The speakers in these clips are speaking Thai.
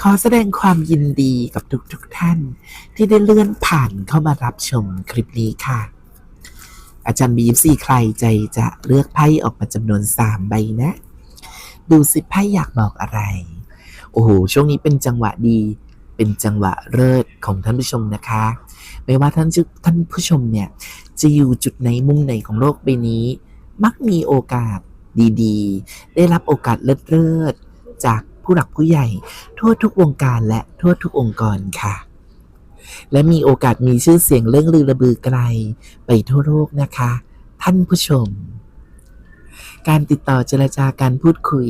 ขอแสดงความยินดีกับทุกๆทท่าน ที่ได้เลื่อนผ่านเข้ามารับชมคลิปนี้ค่ะ อาจารย์บีซีใครใจจะเลือกไพ่ออกมาจำนวน3ใบนะ ดูสิไพ่อยากบอกอะไร โอ้โห ช่วงนี้เป็นจังหวะดี เป็นจังหวะเลิศของท่านผู้ชมนะคะ ไม่ว่าท่านท่านผู้ชมเนี่ยจะอยู่จุดไหนมุมไหนของโลกใบนี้ มักมีโอกาสดีๆ ได้รับโอกาสเลิศๆจาก ผู้หลักผู้ใหญ่ ทั่วทุกวงการและทั่วทุกองค์กรค่ะ และมีโอกาสมีชื่อเสียงเรื่องลือระบือไกลไปทั่วโลกนะคะ ท่านผู้ชม การติดต่อเจรจาการพูดคุย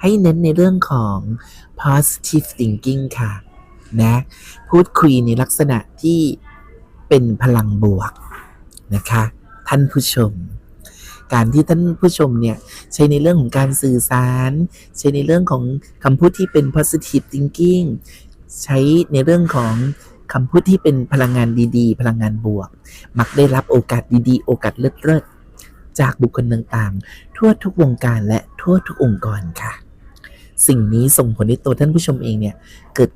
ให้เน้นในเรื่องของ positive thinking ค่ะ นะ พูดคุยในลักษณะที่เป็นพลังบวกนะคะ ท่านผู้ชม การที่ท่านผู้ชมเนี่ยใช้ในเรื่องของการสื่อสาร ใช้ในเรื่องของคำพูดที่เป็น positive thinking ใช้ในเรื่องของคำพูดที่เป็นพลังงานดีๆ พลังงานบวก มักได้รับโอกาสดีๆ โอกาสเลิศๆจากบุคคลต่างๆ ทั่วทุกวงการและทั่วทุกองค์กรค่ะ สิ่งนี้ส่งผลให้ตัวท่านผู้ชมเองเนี่ยเกิด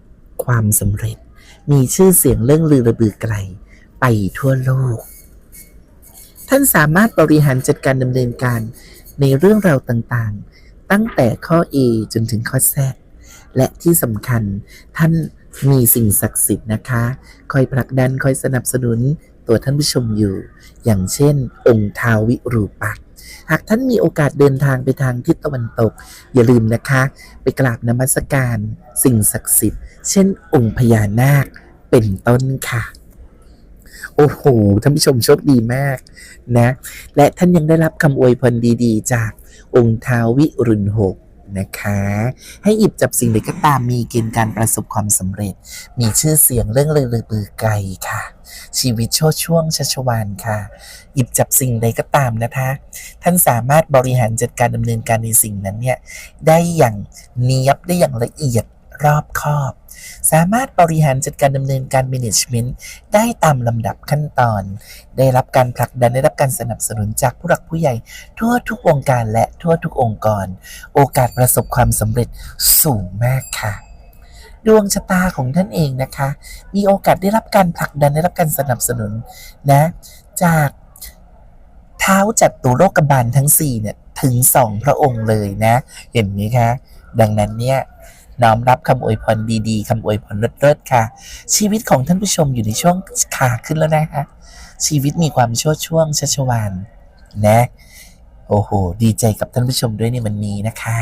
ความสำเร็จ มีชื่อเสียงเรื่องลือระบือไกล ไปทั่วโลก ท่านสามารถบริหารจัดการดำเนินการในเรื่องราวต่างๆ ตั้งแต่ข้อ A จนถึงข้อ Z และที่สำคัญท่านมีสิ่งศักดิ์สิทธิ์นะคะ คอยผลักดันคอยสนับสนุนตัวท่านผู้ชมอยู่ อย่างเช่น องค์ทาวิรูปักหากท่านมีโอกาสเดินทางไปทางทิศตะวันตก อย่าลืมนะคะ ไปกราบนมัสการ สิ่งศักดิ์สิทธิ์ เช่น องค์พญานาคเป็นต้นค่ะ โอ้โห ท่านผู้ชมโชคดีมากนะ และท่านยังได้รับคำอวยพรดีๆ จากองค์ท้าววิรุณหกนะคะ ให้หยิบจับสิ่งใดก็ตามมีเกณฑ์การประสบความสำเร็จ มีชื่อเสียงเรื่องลือลือบือไกลค่ะ ชีวิตโชดช่วงชัชวานค่ะ หยิบจับสิ่งใดก็ตามนะคะ ท่านสามารถบริหารจัดการดำเนินการในสิ่งนั้นเนี่ยได้อย่างเนียบได้อย่างละเอียด รอบคอบ สามารถบริหารจัดการดำเนินการ management ได้ตามลำดับขั้นตอน ได้รับการผลักดันได้รับการสนับสนุนจากผู้หลักผู้ใหญ่ ทั่วทุกวงการและทั่วทุกองค์กร โอกาสประสบความสำเร็จสูงมากค่ะดวงชะตาของท่านเองนะคะ มีโอกาสได้รับการผลักดันได้รับการสนับสนุนนะ จากเท้าจัดตัวโลกบาลทั้ง4เนี่ยถึงสองพระองค์เลยนะ เห็นไหมคะ ดังนั้นเนี่ย น้อมรับคำอวยพรดีๆคำอวยพรเลิศๆค่ะ ชีวิตของท่านผู้ชมอยู่ในช่วงขาขึ้นแล้วนะคะ ชีวิตมีความโชดช่วงชัชวานนะ โอ้โห ดีใจกับท่านผู้ชมด้วยในวันนี้นะคะ